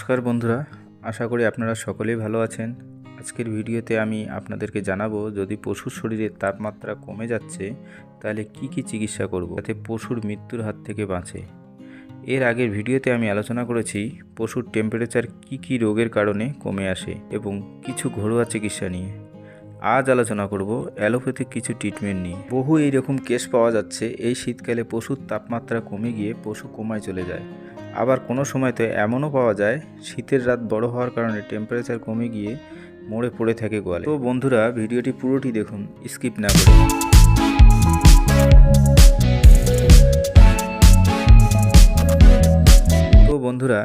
নমস্কার বন্ধুরা, আশা করি আপনারা সকলেই ভালো আছেন। আজকের ভিডিওতে আমি আপনাদেরকে জানাব, যদি পশুর শরীরের তাপমাত্রা কমে যাচ্ছে, তাহলে কি কি চিকিৎসা করব? যাতে পশুর মৃত্যুর হাত থেকে বাঁচে। এর আগের ভিডিওতে আমি আলোচনা করেছি, পশুর টেম্পারেচার কি কি রোগের কারণে কমে আসে এবং কিছু ঘরোয়া চিকিৎসা নিয়ে। আজ আলোচনা করব অ্যালোপ্যাথিক কিছু ট্রিটমেন্ট নিয়ে। বহু এইরকম কেস পাওয়া যাচ্ছে, এই শীতকালে পশুর তাপমাত্রা কমে গিয়ে পশু কোমায় চলে যায়। আবার কোনো সময় তো এমনও পাওয়া যায়, শীতের রাত বড় হওয়ার কারণে টেম্পারেচার কমে গিয়ে মোড়ে পড়ে থাকে গোয়ালে। তো বন্ধুরা, ভিডিওটি পুরোটি দেখুন স্কিপ না করে। তো বন্ধুরা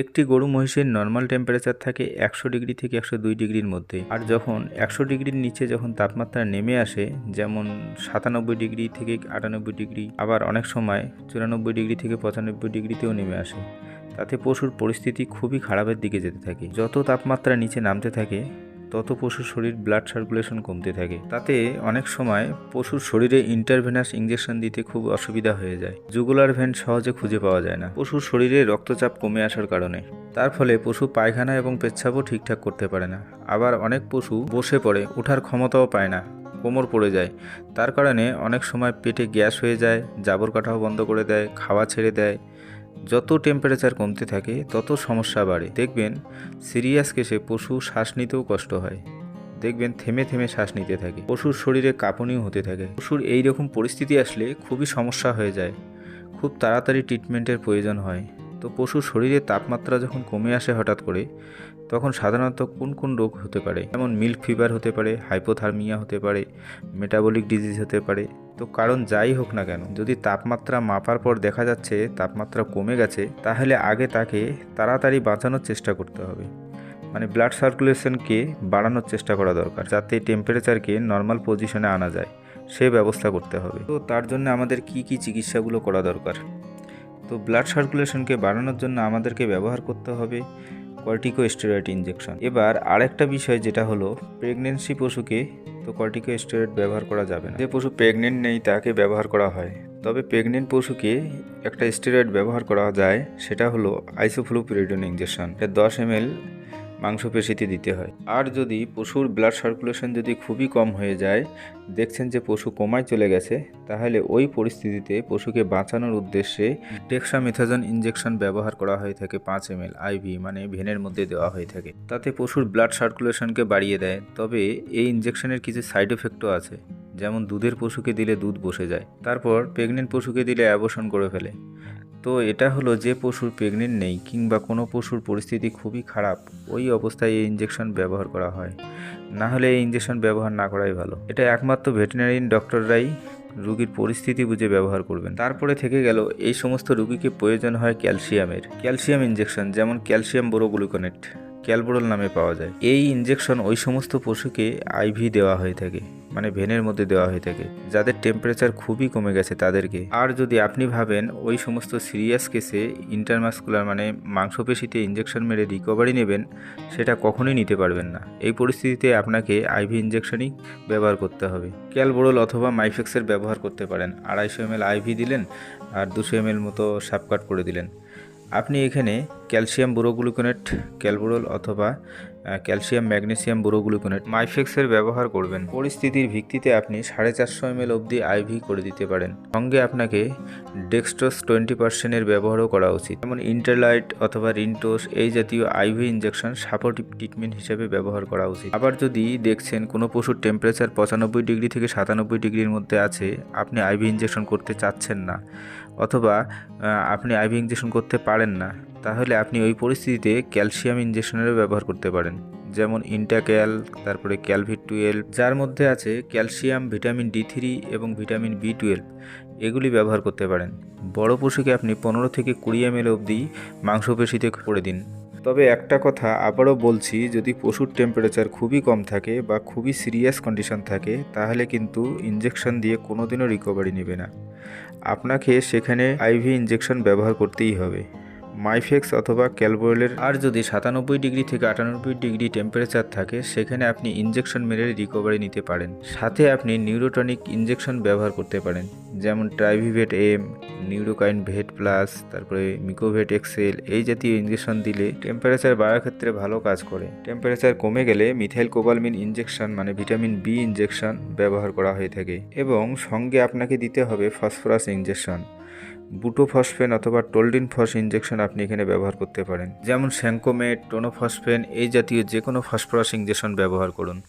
একটি গরু মহিষের নর্মাল টেম্পারেচার থাকে একশো ডিগ্রি থেকে একশো দুই ডিগ্রির মধ্যে। আর যখন একশো ডিগ্রির নিচে যখন তাপমাত্রা নেমে আসে, যেমন সাতানব্বই ডিগ্রি থেকে আটানব্বই ডিগ্রি, আবার অনেক সময় চুরানব্বই ডিগ্রি থেকে পঁচানব্বই ডিগ্রিতেও নেমে আসে। তাতে পশুর পরিস্থিতি খুবই খারাপের দিকে যেতে থাকে। যত তাপমাত্রা নিচে নামতে থাকে তত পশুর শরীর ব্লাড সার্কুলেশন কমতে থাকে। তাতে অনেক সময় পশুর শরীরে ইন্টারভেনাস ইঞ্জেকশন দিতে খুব অসুবিধা হয়ে যায়। জুগুলার ভেন্ট সহজে খুঁজে পাওয়া যায় না। পশুর শরীরে রক্তচাপ কমে আসার কারণে। তার ফলে পশু পায়খানা এবং পেচ্ছাপও ঠিকঠাক করতে পারে না। আবার অনেক পশু বসে পড়ে, ওঠার ক্ষমতাও পায় না, কোমর পড়ে যায়। তার কারণে অনেক সময় পেটে গ্যাস হয়ে যায়, জাবর কাটাও বন্ধ করে দেয়, খাওয়া ছেড়ে দেয়। যত টেম্পারেচার কমতে থাকে, তত সমস্যা বাড়ে। দেখবেন সিরিয়াস কেসে পশু শ্বাস নিতেও কষ্ট হয়। দেখবেন থেমে থেমে শ্বাস নিতে থাকে। পশুর শরীরে কাঁপুনিও হতে থাকে। পশুর এই রকম পরিস্থিতি আসলে খুবই সমস্যা হয়ে যায়। খুব তাড়াতাড়ি ট্রিটমেন্টের প্রয়োজন হয়। তো পশুর শরীরে তাপমাত্রা যখন কমে আসে হঠাৎ করে, তখন সাধারণত কোন কোন রোগ হতে পারে? যেমন মিল্ক ফিভার হতে পারে হাইপোথার্মিয়া হতে পারে মেটাবলিক ডিজিজ হতে পারে তো কারণ যাই হোক না কেন, যদি তাপমাত্রা মাপার পর দেখা যাচ্ছে তাপমাত্রা কমে গেছে, তাহলে আগে তাকে তাড়াতাড়ি বাঁচানোর চেষ্টা করতে হবে। মানে ব্লাড সার্কুলেশনকে বাড়ানোর চেষ্টা করা দরকার, যাতে টেম্পারেচারকে নর্মাল পজিশনে আনা যায়, সে ব্যবস্থা করতে হবে। তো তার জন্য আমাদের কি কি চিকিৎসাগুলো করা দরকার? তো ব্লাড সার্কুলেশনকে বাড়ানোর জন্য আমাদেরকে ব্যবহার করতে হবে। কর্টিকো স্টেরয়েড ইঞ্জেকশন এবার আরেকটা বিষয় যেটা হলো প্রেগনেন্সি পশুকে তো কর্টিকো স্টেরয়েড ব্যবহার করা যাবে না। যে পশু প্রেগনেন্ট নেই, তাকে ব্যবহার করা হয়। তবে প্রেগনেন্ট পশুকে একটা স্টেরয়েড ব্যবহার করা যায়, সেটা হলো আইসোফ্লুপিরিডন ইঞ্জেকশন এটা দশ এম এল মাংসপেশিতে দিতে হয়। আর যদি পশুর ব্লাড সার্কুলেশন যদি খুবই কম হয়ে যায়, দেখছেন যে পশু কমায় চলে গেছে, তাহলে ওই পরিস্থিতিতে পশুকে বাঁচানোর উদ্দেশ্যে ডেক্সামিথাজন ইঞ্জেকশন ব্যবহার করা হয়ে থাকে পাঁচ এম এল আইভি মানে ভেনের মধ্যে দেওয়া হয়ে থাকে। তাতে পশুর ব্লাড সার্কুলেশনকে বাড়িয়ে দেয়। তবে এই ইঞ্জেকশনের কিছু সাইড এফেক্টও আছে, যেমন দুধের পশুকে দিলে দুধ বসে যায়, তারপর প্রেগনেন্ট পশুকে দিলে অ্যাবর্শন করে ফেলে। তো এটা হলো যে পশুর প্রেগনেন্ট নেই কিংবা কোনো পশুর পরিস্থিতি খুবই খারাপ, ওই অবস্থায় এই ইঞ্জেকশন ব্যবহার করা হয়। না হলে এই ইঞ্জেকশন ব্যবহার না করাই ভালো। এটা একমাত্র ভেটেরিনারি ডক্টররাই রুগীর পরিস্থিতি বুঝে ব্যবহার করবেন। তারপরে থেকে গেল এই সমস্ত রুগীকে প্রয়োজন হয় ক্যালসিয়ামের ক্যালসিয়াম ইঞ্জেকশন যেমন ক্যালসিয়াম বোরোগ্লুকোনেট ক্যালবোরল নামে পাওয়া যায়। এই ইঞ্জেকশন ওই সমস্ত পশুকে আইভি দেওয়া হয়ে থাকে মানে ভেনের মধ্যে দেওয়া হয়ে থাকে, যাদের টেম্পারেচার খুবই কমে গেছে তাদেরকে। আর যদি আপনি ভাবেন, ওই সমস্ত সিরিয়াস কেসে ইন্টারমাস্কুলার মানে মাংসপেশিতে ইঞ্জেকশন মেরে রিকভারি নেবেন, সেটা কখনোই নিতে পারবেন না। এই পরিস্থিতিতে আপনাকে আইভি ইঞ্জেকশনই ব্যবহার করতে হবে। ক্যালবোরল অথবা মাইফেক্সের ব্যবহার করতে পারেন। আড়াইশো এম আইভি দিলেন আর দুশো এম মতো সাপকাট করে দিলেন। আপনি এখানে ক্যালসিয়াম বোরোগ্লুকোনেট, ক্যালবোরল অথবা ক্যালসিয়াম ম্যাগনেসিয়াম বোরোগ্লুকোনেট মাইফেক্সের ব্যবহার করবেন। পরিস্থিতির ভিত্তিতে আপনি সাড়ে চারশো এম এল অবধি আইভি করে দিতে পারেন। সঙ্গে আপনাকে ডেক্সট্রোস টোয়েন্টি পার্সেন্টের ব্যবহারও করা উচিত। যেমন ইন্টারলাইট অথবা রিনটোস, এই জাতীয় আইভি ইঞ্জেকশন সাপোর্টিভ ট্রিটমেন্ট হিসেবে ব্যবহার করা উচিত। আবার যদি দেখছেন কোনো পশুর টেম্পারেচার পঁচানব্বই ডিগ্রি থেকে সাতানব্বই ডিগ্রির মধ্যে আছে, আপনি আইভি ইঞ্জেকশন করতে চাচ্ছেন না, অথবা আপনি আইভি ইঞ্জেকশন করতে পারেন না তাহলে আপনি ওই পরিস্থিতিতে ক্যালসিয়াম ইঞ্জেকশনেরও ব্যবহার করতে পারেন, যেমন ইন্টাক্যাল তারপরে ক্যালভিট টুয়েলভ, যার মধ্যে আছে ক্যালসিয়াম, ভিটামিন ডি থ্রি এবং ভিটামিন বি টুয়েলভ। এগুলি ব্যবহার করতে পারেন। বড় পশুকে আপনি পনেরো থেকে কুড়ি এম এল অবধি মাংসপেশিতে করে দিন। তবে একটা কথা আবারও বলছি, যদি পশুর টেম্পারেচার খুবই কম থাকে বা খুবই সিরিয়াস কন্ডিশন থাকে, তাহলে কিন্তু ইঞ্জেকশন দিয়ে কোনোদিনও রিকভারি নেবে না। আপনাকে সেখানে আইভি ইঞ্জেকশন ব্যবহার করতেই হবে। মাইফেক্স অথবা ক্যালবোরেলের আর যদি সাতানব্বই ডিগ্রি থেকে আটানব্বই ডিগ্রি টেম্পারেচার থাকে, সেখানে আপনি ইনজেকশন মেরে রিকভারি নিতে পারেন। সাথে আপনি নিউরোটনিক ইনজেকশন ব্যবহার করতে পারেন, যেমন Trivivet M, Neurokine vet plus, তারপরে মিকোভেট এক্সেল এই জাতীয় ইনজেকশন দিলে টেম্পারেচার বাড়ার ক্ষেত্রে ভালো কাজ করে। টেম্পারেচার কমে গেলে মিথাইল কোবালমিন ইনজেকশন মানে ভিটামিন বি ইনজেকশন ব্যবহার করা হয়ে থাকে এবং সঙ্গে আপনাকে দিতে হবে ফসফরাস ইনজেকশন। বুটোফসফেন অথবা টোলডিন ফস ইঞ্জেকশন আপনি এখানে ব্যবহার করতে পারেন। যেমন স্যাঙ্কোমেট, টোনোফসফেন এই জাতীয় যে কোনো ফসফরাস ইঞ্জেকশন ব্যবহার করুন।